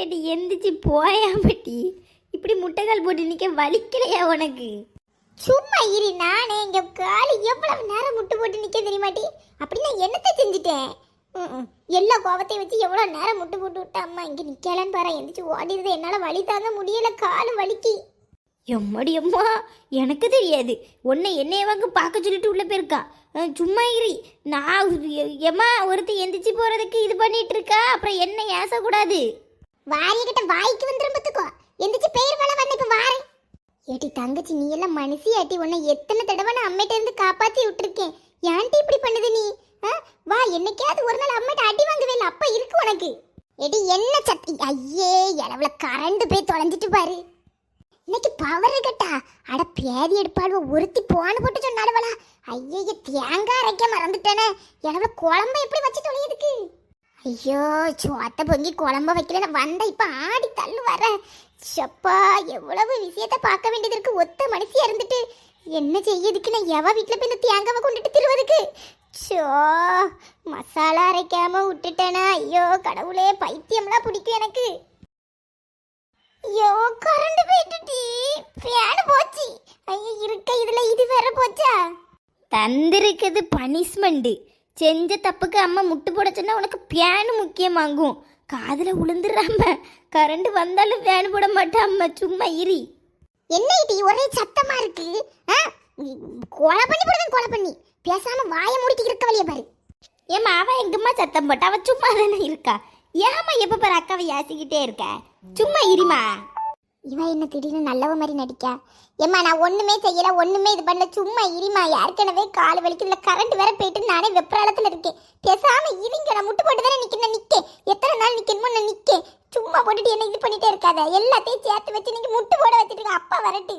ஏடி எந்திரிச்சு போயாமட்டி. இப்படி முட்டைக்கால் போட்டு நிக்க வலிக்கலையா உனக்கு? சும்மா இரு நானே இங்க காலி எவ்வளவு நேரம் முட்டு போட்டு நிக்க தெரியுமாட்டி? அப்படி நான் என்னத்தை செஞ்சுட்டேன்? எல்லா கோவத்தையும் வச்சு எவ்வளவு நேரம் முட்டு போட்டு விட்ட அம்மா இங்க நிக்கலன்னு பாரு எந்திரிச்சு ஓடிடுது என்னால வலி தாங்க முடியல காலு வலிக்கு. எம்மாடி அம்மா எனக்கு தெரியாது. உன்னை என்னைய வாங்க பார்க்க சொல்லிட்டு உள்ளே போயிருக்கா? சும்மா இரு. நான் எம்மா ஒருத்தர் எந்திரிச்சு போகிறதுக்கு இது பண்ணிட்டு இருக்கா? அப்புறம் என்ன ஏசக்கூடாது? வாரிகிட்ட வாய்க்கு வந்துரும் பார்த்துக்கோ. எந்திரிச்சு பேர் மேல வந்து இப்போ வாரேன் ஏட்டி தங்கச்சி நீ எல்லாம் மனசி ஆட்டி உன்னை எத்தனை தடவை நான் அம்மிட்ட இருந்து காப்பாற்றி விட்டுருக்கேன். ஏன்ட்டி இப்படி பண்ணுது நீ? ஆ? வா என்னைக்காவது ஒரு நாள் அம்மிட்ட அடி வாங்குவே இல்லை. அப்போ இருக்கு உனக்கு. ஏட்டி என்ன சத்தி ஐயே எலவுல கரண்ட் போய் தொலைஞ்சிட்டு பாரு. இன்னைக்கு பவர் கட்டா. அட பேதி எடுப்பாள் ஒருத்தி போன்னு போட்டு சொன்னாலுவலா ஐயோ தேங்காய் அரைக்க மறந்துட்டேனே. எலவுல குழம்ப எப்படி வச்சு தொலையுதுக்கு? ஐயோ சோத்த பொங்கி குழம்ப வைக்கல வந்த இப்போ ஆடி தள்ளு வர சப்பா எவ்வளவு விஷயத்த பார்க்க வேண்டியது இருக்கு. ஒத்த மனுஷியா இருந்துட்டு. என்ன செய்யதுக்கு நான் எவ வீட்டில் போய் இந்த தேங்காவை கொண்டுட்டு திருவதுக்கு? சோ மசாலா அரைக்காம விட்டுட்டேனா. ஐயோ கடவுளே பைத்தியம்லாம் பிடிக்கும் எனக்கு. ஐயோ கரண்ட் போயிட்டுடி ஃபேன் போச்சு. ஐயோ இருக்க இதுல இது வேற போச்சா? தந்திருக்குது பனிஷ்மெண்ட்டு செஞ்ச தப்புக்கு அம்மா முட்டு போட சொன்னா உனக்கு பேனு முக்கியமாகும். காதில் உளுந்துடாம கரண்ட் வந்தாலும் ஃபேன் போட மாட்டேன் அம்மா. சும்மா இரி. என்ன இது? ஒரே சத்தமா இருக்கு. ஆ? கொலை பண்ணி போடுவேன் கொலை பண்ணி. பேசாம வாயை மூடிட்டு இருக்க வழிய பாரு. ஏம்மா அவ எங்கம்மா சத்தம் போட்டா? அவ சும்மா தானே இருக்கா? ஏம்மா எப்ப பாரு அக்காவை யாசிக்கிட்டே இருக்க? சும்மா இருமா. இவ என்ன திடீர்னு நல்லவ மாதிரி நடிக்கா? ஏம்மா நான் ஒண்ணுமே செய்யல ஒண்ணுமே இது பண்ணல. சும்மா இருமா ஏற்கனவே கால் வலிக்குதுல கரண்ட் வேற போயிட்டு நானே வெப்பராளத்துல இருக்கேன். பேசாம இருங்க நான் முட்டு போட்டு தானே நிக்கிறேன் நிக்க எத்தனை நாள் நிக்கணுமோ நான் நிக்க சும்மா போட்டுட்டு என்ன இது பண்ணிட்டே இருக்காத. எல்லாத்தையும் சேர்த்து வச்சு நீங்க முட்டு போட வச்சுட்டு அப்பா வரட்டு.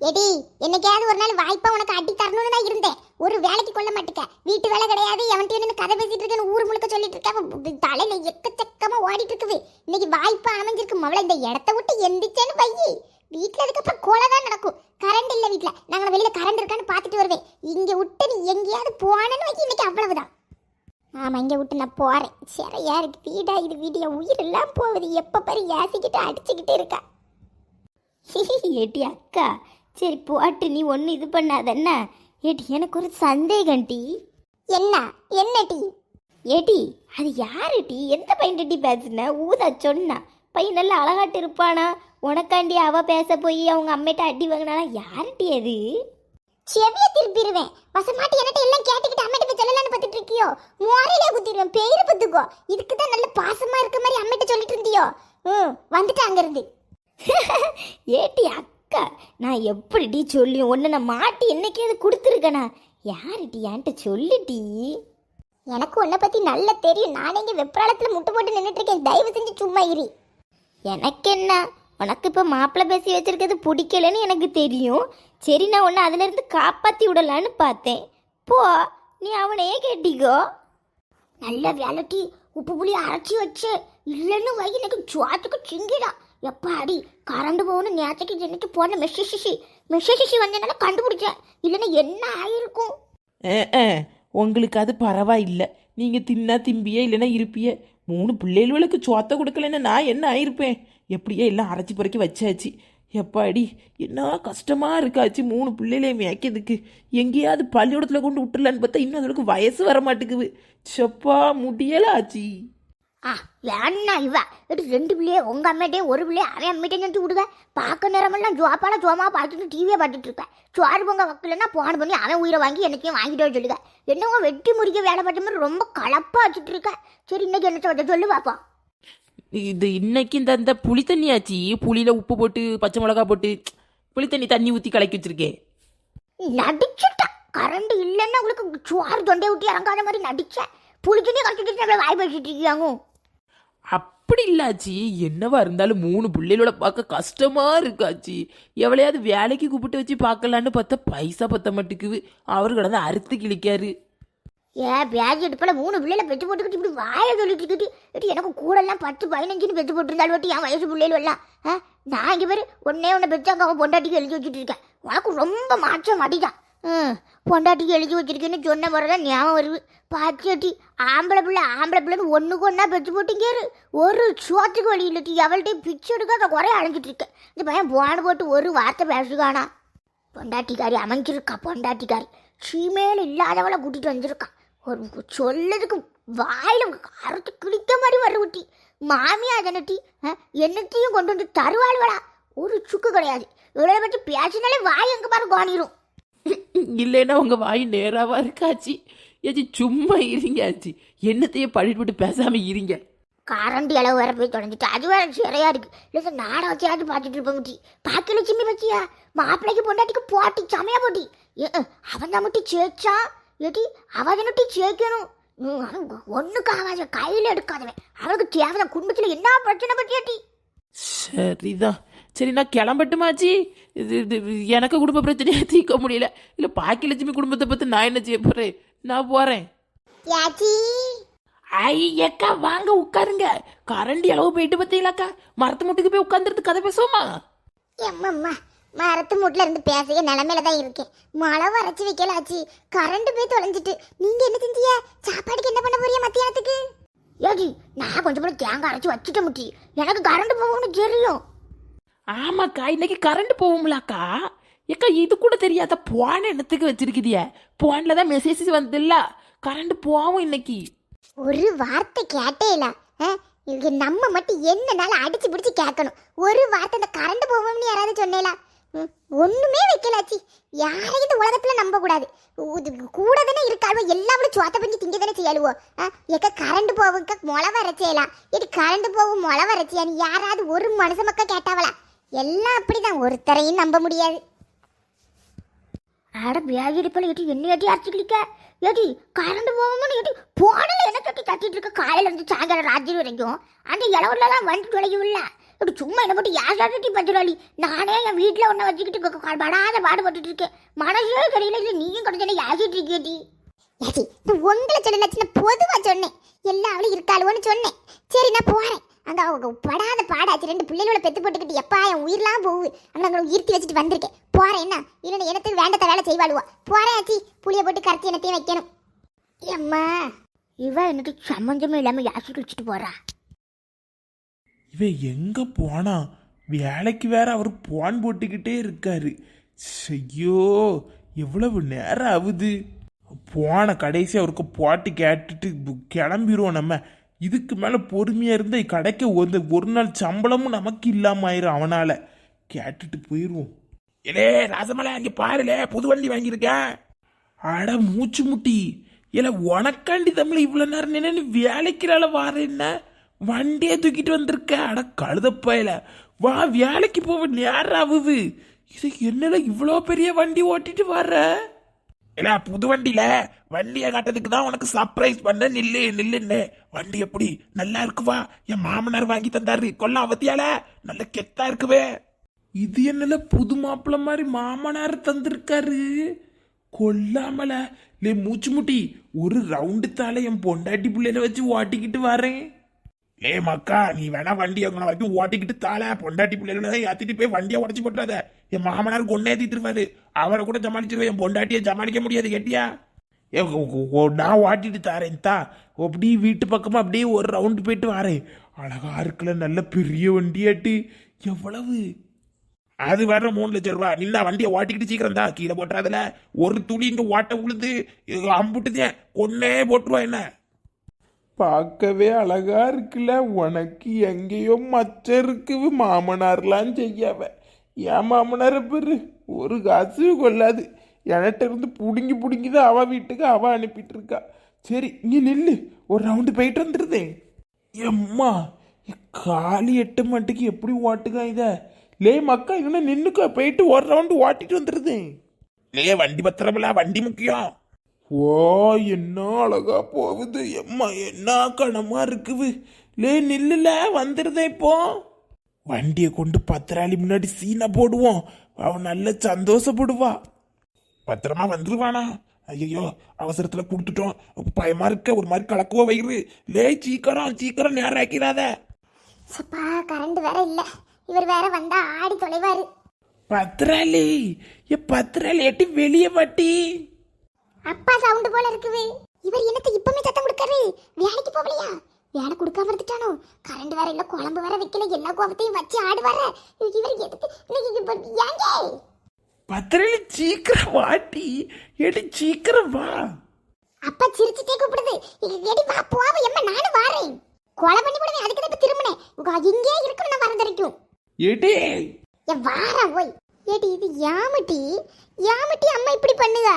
எடி என்னைக்காவது ஒரு நாள் வாய்ப்பா உனக்கு அடி தரணும்னு தான் இருந்தேன். ஒரு வேலைக்கு கொள்ள மாட்டேக்க. வீட்டு வேலை கிடையாது எவன்ட்டு நின்று கதை பேசிட்டு இருக்கேன்னு ஊர் முழுக்க சொல்லிட்டு இருக்கேன் தலையில எக்கச்சக்கமா ஓடிட்டு இருக்குது இன்னைக்கு வாய்ப்பா அமைஞ்சிருக்கு மவளை இந்த இடத்த விட்டு எந்திரிச்சேன்னு பையி வீட்டுல அதுக்கப்புறம் கொலை தான் நடக்கும். கரண்ட் இல்லை வீட்டுல. நாங்க வெளியில கரண்ட் இருக்கான்னு பார்த்துட்டு வருவேன். இங்க விட்டு நீ எங்கேயாவது போனேன்னு வைக்கி இன்னைக்கு அவ்வளவுதான். ஆமாம் இங்கே விட்டு நான் போகிறேன் சரியா இருக்கு. வீடா இது வீடியோ உயிர் எல்லாம் போகுது. எப்போ பாரு யாசிக்கிட்டு அடிச்சுக்கிட்டு இருக்கா. ஏட்டி அக்கா சரி போட்டு நீ ஒன்றும் இது பண்ணாதஎன்ன ஏட்டி எனக்கு ஒரு சந்தேகம் டி. என்ன? என்ன டீ? ஏட்டி அது யாரு டி? எந்த பையன் டி பேசுன? ஊதா சொன்னா. பையன் நல்லா அழகாட்டு இருப்பானா? உனக்காண்டி அவ பேச போய் அவங்க அம்மிட்ட அடி வாங்கினாலாம் யாரு டி அது? செவிய திருப்பிடுவேன். வசமாட்டி என்கிட்ட எல்லாம் கேட்டுக்கிட்டு அம்மிட்ட போய் சொல்லலாம்னு பார்த்துட்டு இருக்கியோ? முறையிலே குத்திடுவேன். பேரு பத்துக்கோ. இதுக்கு தான் நல்ல பாசமா இருக்க மாதிரி அம்மிட்ட சொல்லிட்டு இருந்தியோ? ம் வந்துட்டு அங்கிருந்து. ஏட்டி அக்கா நான் எப்படி சொல்லி ஒன்று நான் மாட்டி என்னைக்காவது கொடுத்துருக்கேனா? யாருடி என்கிட்ட சொல்லுடி? எனக்கு உன்னை பற்றி நல்லா தெரியும். நானே இங்கே வெப்ராளத்துல முட்டு போட்டு நின்னுட்டு இருக்கேன் தயவு செஞ்சு சும்மா இரு. எனக்கு என்ன? உனக்கு இப்போ மாப்பிள்ளை பேசி வச்சுருக்கிறது பிடிக்கலன்னு எனக்கு தெரியும். சரி நான் உன்னை அதுலேருந்து காப்பாற்றி விடலான்னு பார்த்தேன். போ நீ அவனையே கேட்டிக்கோ. நல்ல வேலைட்டி உப்பு புளி அரைச்சி வச்சு. இல்லைன்னு வை எனக்கு சுவாத்துக்கு சிங்கிடா. எப்பா அடி கரண்ட் போகணும் நேற்றுக்கு ஜெனிட்டு போன? மெஷிஷிஷி மெஷிஷிஷி வந்ததுனால கண்டுபிடிச்சேன் இல்லைன்னா என்ன ஆயிருக்கும்? உங்களுக்கு அது பரவாயில்லை. நீங்கள் தின்னா திம்பியே இல்லைன்னா இருப்பியே. மூணு பிள்ளைகளுக்கு சொத்த கொடுக்கலன்னா நான் என்ன ஆயிருப்பேன்? எப்படியே எல்லாம் அரைச்சி பொறக்கி வச்சாச்சு. எப்பாடி? என்ன கஷ்டமாக இருக்காச்சு மூணு பிள்ளைகளையும் மேய்க்கிறதுக்கு. எங்கேயாவது பள்ளிக்கூடத்தில் கொண்டு விட்டுலான்னு பார்த்தா இன்னும் அதுகளுக்கு வயசு வர மாட்டேங்குது செப்பா முடியலாச்சி. ஆ வேணா இவ. இது ரெண்டு பிள்ளைய உங்க அம்மாட்டே ஒரு பிள்ளைய அவன் அம்மிட்டே சொல்லி விடுவேன் பார்க்க நேரமெல்லாம் ஜோப்பால ஜோமா பார்த்துட்டு டிவியை பார்த்துட்டு இருப்பேன் சோறு பொங்க வக்கலன்னா போன் பண்ணி அவன் உயிரை வாங்கி எனக்கையும் வாங்கிட்டு வர சொல்லுங்க என்னவோ வெட்டி முறிக்க வேலை பார்த்த மாதிரி ரொம்ப கலப்பா வச்சுட்டு இருக்க. சரி இன்னைக்கு என்ன சொல்ற சொல்லு பாப்பா இது இன்னைக்கு இந்த இந்த புளி தண்ணி ஆச்சி. புளியில் உப்பு போட்டு பச்சை மிளகா போட்டு புளி தண்ணி தண்ணி ஊற்றி கலக்கி வச்சிருக்கேன் நடிச்சுட்டா. கரண்ட் இல்லைன்னா உங்களுக்கு சோறு தொண்டை விட்டு இறங்காத மாதிரி நடிச்சேன் புளிச்சுனே கழிச்சுட்டு வாய் பேசிட்டு இருக்காங்க அப்படி இல்லாச்சி என்னவா இருந்தாலும் மூணு பிள்ளைகளோட பார்க்க கஷ்டமா இருக்காச்சி எவ்வளையாவது வேலைக்கு கூப்பிட்டு வச்சு பார்க்கலான்னு பார்த்தா பைசா பத்த மாட்டுக்குது அவர் கடந்து அறுத்து கிழிக்காரு. ஏ பேஜ் எடுப்பல மூணு பிள்ளைல பெற்று போட்டுக்கிட்டு இப்படி வாயை சொல்லிட்டு இருக்கிட்டு எனக்கு கூட எல்லாம் பத்து பதினஞ்சுன்னு பெற்று போட்டிருந்தாலும் வட்டி என் வயசு பிள்ளைகள் எல்லாம் நான் இங்கே பேர் ஒன்னே ஒன்று பெற்று அங்கே அவன் பொண்டாட்டிக்கு எழுதி வச்சுட்டு இருக்கேன். உனக்கு ரொம்ப மாற்றம் அடிதான். ம் பொண்டாட்டிக்கு எழுதி வச்சிருக்கேன்னு சொன்ன முறை தான் ஞாபகம் வருது. பாத்தியாட்டி ஆம்பளை பிள்ளை ஆம்பளை பிள்ளைன்னு ஒன்றுக்கு ஒன்றா பெற்று போட்டிங்கேரு ஒரு சோத்துக்கு வழி இல்லை எவள்கிட்டையும் பிச்சு எடுக்காத குறைய அழைஞ்சிட்டு இருக்கேன். இந்த பையன் போன போட்டு ஒரு வார்த்தை பேசுகானா பொண்டாட்டிக்காரி அமைஞ்சிருக்கா பொண்டாட்டிக்காரி. சீமேல இல்லாதவளை கூட்டிகிட்டு வந்திருக்கான் ஒரு சொல்லதுக்கு வாயில் அறுத்து கிழிக்க மாதிரி வர ஊட்டி மாமியா அதனட்டி என்னத்தையும் கொண்டு வந்து தருவாள்வளா? ஒரு சுக்கு கிடையாது. இவளை பற்றி பேசினாலே வாய் எங்கே பாரு கோணிடும் இல்லைன்னா உங்க வாய் நேராவா இருக்காச்சி? ஏச்சி சும்மா இருங்க ஆச்சி. என்னத்தையே பழிட்டு பேசாம இருங்க. கரண்ட் இளவு வேற போய் தொலைஞ்சிட்டு அது வேற சிறையா இருக்கு. இல்லை நாடை வச்சியாவது பார்த்துட்டு இருப்ப முட்டி பாக்கி லட்சுமி வச்சியா மாப்பிள்ளைக்கு பொண்டாட்டிக்கு போட்டி சமையா போட்டி. அவன் தான் முட்டி சேச்சா? ஏட்டி அவன் முட்டி சேக்கணும். அவன் ஒண்ணுக்கு ஆகாத கையில எடுக்காதவன். அவனுக்கு தேவையான குடும்பத்துல என்ன பிரச்சனை பற்றியாட்டி சரிதான். சரி நான் கிளம்பட்டுமாச்சி இது இது எனக்கு குடும்ப பிரச்சனையை தீர்க்க முடியல. இல்லை பாக்கி லட்சுமி குடும்பத்தை பற்றி நான் என்ன செய்ய போகிறேன் நான் போகிறேன் யாச்சி? ஐ ஏக்கா வாங்க உட்காருங்க. கரண்டி அளவு போயிட்டு பார்த்தீங்களாக்கா மரத்து முட்டுக்கு போய் உட்காந்துருந்து கதை பேசுவோமா? எம்மம்மா மரத்து மூட்டில் இருந்து பேசிய நிலமையில தான் இருக்கேன். மழை வரைச்சி வைக்கலாச்சு கரண்ட் போய் தொலைஞ்சிட்டு. நீங்க என்ன செஞ்சீங்க? சாப்பாடுக்கு என்ன பண்ண போறீங்க மத்தியானத்துக்கு? ஏடி நான் கொஞ்சம் கூட தேங்காய் அரைச்சி வச்சுட்ட முட்டி. எனக்கு கரண்ட் போகும்னு தெரியும். ஆமாக்கா இன்னைக்கு கரண்ட் போகும்லாக்கா. ஏக்கா இது கூட தெரியாத போன எண்ணத்துக்கு வச்சிருக்குதிய போன்ல தான் மெசேஜ் வந்ததில்ல கரண்ட் போகும் இன்னைக்கு. ஒரு வார்த்தை கேட்டே இல்ல. நம்ம மட்டும் என்னனால அடிச்சு பிடிச்சு கேட்கணும். ஒரு வார்த்தை இந்த கரண்ட் போகும்னு யாராவது சொன்னேலா? ம், ஒண்ணுமே வைக்கலாச்சி யாரையும் இந்த உலகத்துல நம்ப கூடாது. கூட தானே இருக்காளோ எல்லாவளும் சோத்த பஞ்சு திங்க தானே செய்யலுவோ ஆ, எக்க கரண்ட் போவுக்க முளை வரைச்சேலாம் இது கரண்ட் போகும் முளை வரைச்சியான்னு யாராவது ஒரு மனுஷ மக்கள் கேட்டாவளா? எல்லாம் அப்படிதான். ஒருத்தரையும் நம்ப முடியாது. அட பேகிரி போல ஏட்டி என்ன ஏட்டி அரைச்சி கிளிக்க ஏட்டி கரண்ட் போகும்னு ஏட்டி போனல என்ன கட்டி கட்டிட்டு இருக்க? காலையில இருந்து சாயங்காலம் ராத்திரி வரைக்கும் அந்த இளவுலலாம் வண்டி தொலைக்கவில்ல இப்படி சும்மா என்ன போட்டு யாசாட்டி பத்திராளி நானே என் வீட்டில் ஒன்றை வச்சுக்கிட்டு படாத பாடுபட்டுட்டு இருக்கேன். மனசே தெரியல நீயும் கொஞ்சம் யாசிட்டு இருக்கேட்டி ஏட்டி உங்களை சொல்ல சின்ன பொதுவாக சொன்னேன். எல்லா அவளும் இருக்காளுவோன்னு சொன்னேன். சரி நான் போகிறேன் அங்கே அவங்க படாத பாடாச்சு. ரெண்டு பிள்ளைகளோட பெத்து போட்டுக்கிட்டு எப்பா என் உயிரெலாம் போகுது. அங்கே அங்கே இருத்தி வச்சுட்டு வந்திருக்கேன். போகிறேன் என்ன? இல்லை எனத்துக்கு வேண்டத்த வேலை செய்வாளுவா? போகிறேன் ஆச்சி புளிய போட்டு கரைச்சி எனத்தையும் வைக்கணும். ஏம்மா இவ எனக்கு சம்மந்தமே இல்லாமல் யாசிட்டு வச்சுட்டு போறா? இவன் எங்க போனா? வேலைக்கு வேற அவர் போன் போட்டுக்கிட்டே இருக்காரு. ஐயோ எவ்வளவு நேரம் ஆகுது? போன கடைசி அவருக்கு போட்டு கேட்டுட்டு கிளம்பிடுவோம் கிளம்பிருவோம் நம்ம. இதுக்கு மேலே பொறுமையாக இருந்தால் கடைக்கு ஒரு ஒரு நாள் சம்பளமும் நமக்கு இல்லாமல் ஆயிரும் அவனால். கேட்டுட்டு போயிடுவோம் ஏலே ராசமலை அங்கே பாருலே புது வண்டி வாங்கியிருக்கேன் அட மூச்சு முட்டி. இல்ல உனக்காண்டி தமிழ் இவ்வளோ நேரம் நின்று வேலைக்குறால வார என்ன? வண்டியை தூக்கிட்டு வந்திருக்க. அட கழுதப்பாயில வா வேலைக்கு போக நேரம் ஆகுது இது என்னடா இவ்வளோ பெரிய வண்டி ஓட்டிட்டு வர்ற? இல்ல புது வண்டியில வண்டியை காட்டுறதுக்கு தான் உனக்கு சர்ப்ரைஸ் பண்ண நில்லு நில்லுன்னு. வண்டி எப்படி? நல்லா இருக்குவா? என் மாமனார் வாங்கி தந்தாரு. கொல்ல அவத்தியால நல்ல கெத்தா இருக்குவே. இது என்னல புது மாப்பிள்ள மாதிரி மாமனார் தந்திருக்காரு? கொல்லாமல லே மூச்சு முட்டி ஒரு ரவுண்டு தால என் பொண்டாட்டி பிள்ளையில வச்சு ஓட்டிக்கிட்டு வரேன். லே மக்கா நீ வேணா வண்டி அங்கே வரைக்கும் ஓட்டிக்கிட்டு தாள பொண்டாட்டி பிள்ளைகளை ஏத்திட்டு போய் வண்டியை உடச்சி போட்டுறாத. என் மகமனார் கொண்டே ஏத்திட்டுருவாரு அவரை கூட சமாளிச்சிருவேன் என் பொண்டாட்டியை சமாளிக்க முடியாது கேட்டியா? ஏ, நான் ஓட்டிட்டு தாரேன் தா. அப்படியே வீட்டு பக்கமாக அப்படியே ஒரு ரவுண்டு போயிட்டு வரேன். அழகா இருக்குல்ல நல்ல பெரிய வண்டியாட்டு எவ்வளவு? அது வர மூணு லட்சம் ரூபா. நின்னா வண்டியை ஓட்டிக்கிட்டு சீக்கிரம் தான் கீழே போட்டுறாதுல. ஒரு துளி இங்கே ஓட்ட உழுது அம்புட்டுதேன் கொன்னே போட்டுருவா என்ன? பார்க்கவே அழகா இருக்குல்ல. உனக்கு எங்கேயோ மச்ச இருக்குது. மாமனார்லாம் செய்யாவ. என் மாமனாரை பெரு? ஒரு காசு கொள்ளாது. என்கிட்ட இருந்து புடுங்கி புடுங்கி தான் அவள் வீட்டுக்கு அவள் அனுப்பிட்டு இருக்கா சரி இங்கே நில்லு. ஒரு ரவுண்டு போயிட்டு வந்துருதேன். எம்மா காலி எட்டு மாட்டுக்கு எப்படி ஓட்டுக்கா இத? லே மக்கா இங்கே நின்னுக்கா. போயிட்டு ஒரு ரவுண்டு ஓட்டிட்டு வந்துடுது லே வண்டி பத்திரமில்ல வண்டி முக்கியம். ஓ என்ன அழகா போகுது. எம்மா என்ன கனமா இருக்குது? லே நில்லுல வந்துருதே இப்போ. வண்டியை கொண்டு பத்திராளி முன்னாடி சீனை போடுவோம். அவன் நல்ல சந்தோஷப்படுவா. பத்திரமா வந்துருவானா? ஐயோ அவசரத்துல கொடுத்துட்டோம். பயமா இருக்க ஒரு மாதிரி கலக்குவ வயிறு. லே சீக்கிரம் சீக்கிரம் நேரம் ஆக்கிறாத சப்பா கரண்ட் வேற இல்ல. இவர் வேற வந்தா ஆடி தொலைவாரு. பத்திராளி ஏ பத்திராளி எட்டி வெளியே வாட்டி. அப்பா சவுண்ட் போல இருக்குது. இவர் என்னத்த இப்பமே சத்தம் கொடுக்காரு வேலைக்கு போகலையா? வேலை கொடுக்காம இருந்துட்டானோ? கரண்ட் வேற இல்ல குழம்பு வேற வைக்கல எல்லா கோபத்தையும் வச்சு ஆடு வர இவர் எதுக்கு ஏங்க? பத்திராளி சீக்கிரம் வாட்டி எடி சீக்கிரம் வா. அப்பா சிரிச்சுட்டே கூப்பிடுது. எடி வா போவ எம்மா நானும் வாரேன். கொலை பண்ணி போடுவேன் அதுக்கு தான் திரும்பினேன். உங்க இங்கே இருக்கணும் நான் வரது வரைக்கும். எடி. ஏ வாரா போய் ஏடி இது யாமட்டி யாமட்டி அம்மா இப்படி பண்ணுதா?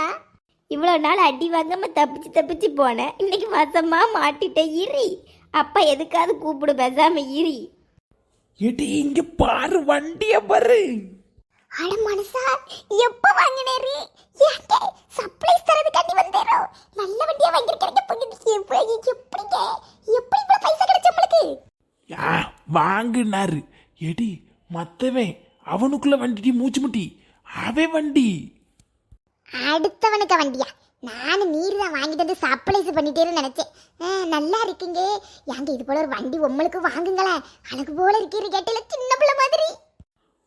இவ்வளோ நாள் அடி வாங்காம தப்பிச்சு தப்பிச்சு போனேன். இன்னைக்கு வசமா மாட்டிட்டேன் இரி. அப்பா எதுக்காவது கூப்பிடு பேசாம இரி. எடி இங்க பாரு வண்டிய பாரு. அட மனசா எப்ப வாங்கினேரு ஏங்க சர்ப்ரைஸ் தரதுக்காண்டி வந்தேரோ நல்ல வண்டியா வாங்கிருக்கீங்க எப்படி எப்படிங்க? எப்படி இவ்வளவு பைசா கிடைச்சு உங்களுக்கு? யா வாங்குனாரு. எடி மத்தவன் அவனுக்குள்ள வண்டி மூச்சு முட்டி. அவன் வண்டி. அடுத்தவனுக்கு வண்டியா? நானும் நீர் தான் வாங்கிட்டு வந்து சர்ப்ரைஸ் பண்ணிட்டேன்னு நினச்சேன். ஆ, நல்லா இருக்கீங்க. ஏங்க இது போல ஒரு வண்டி உங்களுக்கு வாங்குங்களேன் அழகு போல இருக்கிற கேட்டல சின்ன பிள்ளை மாதிரி.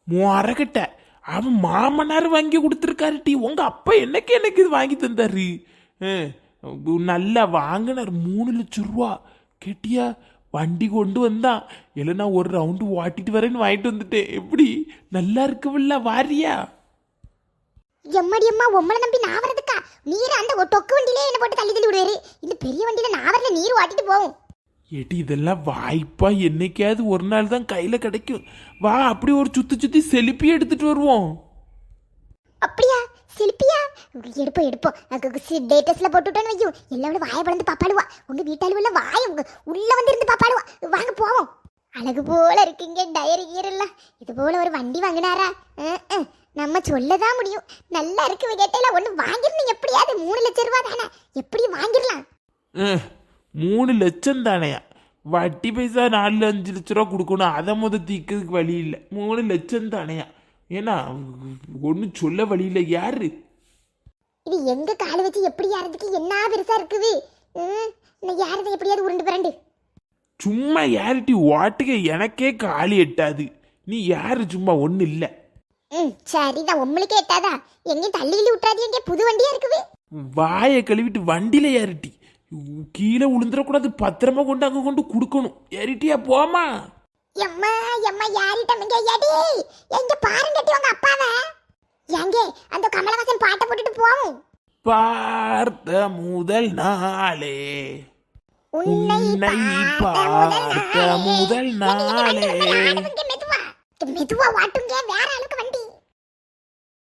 மொறக்கிட்ட அவன் மாமனார் வாங்கி கொடுத்துருக்காரு டி. உங்க அப்பா என்னைக்கு எனக்கு இது வாங்கி தந்தாரு? நல்லா வாங்கினார் மூணு லட்சம் ரூபா. கெட்டியா? வண்டி கொண்டு வந்தான். இல்லைன்னா ஒரு ரவுண்டு ஓட்டிட்டு வரேன்னு வாங்கிட்டு வந்துட்டேன். எப்படி? நல்லா இருக்குவில்ல வாரியா? எம்மாடி அம்மா உம்மளை நம்பி நான் வரதுக்கா நீர் அந்த ஒரு டொக்கு வண்டியிலே என்ன போட்டு தள்ளி தள்ளி விடுவாரு இந்த பெரிய வண்டியில நான் வரல நீர் ஓட்டிட்டு போவோம். ஏடி இதெல்லாம் வாய்ப்பா என்னைக்காவது ஒரு நாள் தான் கையில கிடைக்கும். வா அப்படி ஒரு சுத்தி சுத்தி செலுப்பி எடுத்துட்டு வருவோம். அப்படியா? சிலிப்பியா? எடுப்போம் எடுப்போம். டேட்டஸ்ல போட்டுட்டோன்னு வையும் எல்லாரும் வாயை. பழந்து பாப்பாடுவா உங்க வீட்டாளுவெல்லாம் வாய உள்ள வந்து இருந்து பாப்பாடுவா வாங்க போவோம். அழகு போல இருக்கீங்க டயர் கீரெல்லாம் இது போல ஒரு வண்டி வாங்கினாரா. நம்ம சொல்லதான் முடியும். நல்லா இருக்கு கேட்டையில ஒண்ணு வாங்கிருந்தீங்க எப்படியாவது. மூணு லட்சம் ரூபாய் தானே. எப்படி வாங்கிடலாம்? மூணு லட்சம் தானையா? வட்டி பைசா நாலு அஞ்சு லட்ச ரூபா கொடுக்கணும். அதை முத தீக்கிறதுக்கு வழி இல்லை. மூணு லட்சம் தானையா? ஏன்னா ஒன்றும் சொல்ல வழி இல்லை. யாரு? இது எங்க கால் வச்சு எப்படி யாரதுக்கு என்ன பெருசா இருக்குது? யாரதை எப்படியாவது உருண்டு பிறண்டு? சும்மா யார்ட்டி ஓட்டுக்க எனக்கே காலி எட்டாது. நீ யாரு சும்மா ஒன்றும் இல்லை. ம் சரிதான் உங்களுக்கே எட்டாதா? எங்கேயும் தள்ளி கிள்ளி விட்டுறாது எங்கே புது வண்டியா இருக்குது? வாயை கழுவிட்டு வண்டியில ஏறிட்டி கீழே விழுந்துடக்கூடாது பத்திரமா கொண்டு அங்கே கொண்டு கொடுக்கணும். ஏறிட்டியா போமா எம்மா எம்மா யாரிட்டமங்க எடி எங்க பாருங்க டி உங்க அப்பாவை. எங்க அந்த கமலஹாசன் பாட்டை போட்டுட்டு போவோம். பார்த்த முதல் நாளே. உன்னை பார்த்த முதல் நாளே. மெதுவா. வாட்டுங்க வேற ஆளுக்கு வண்டி.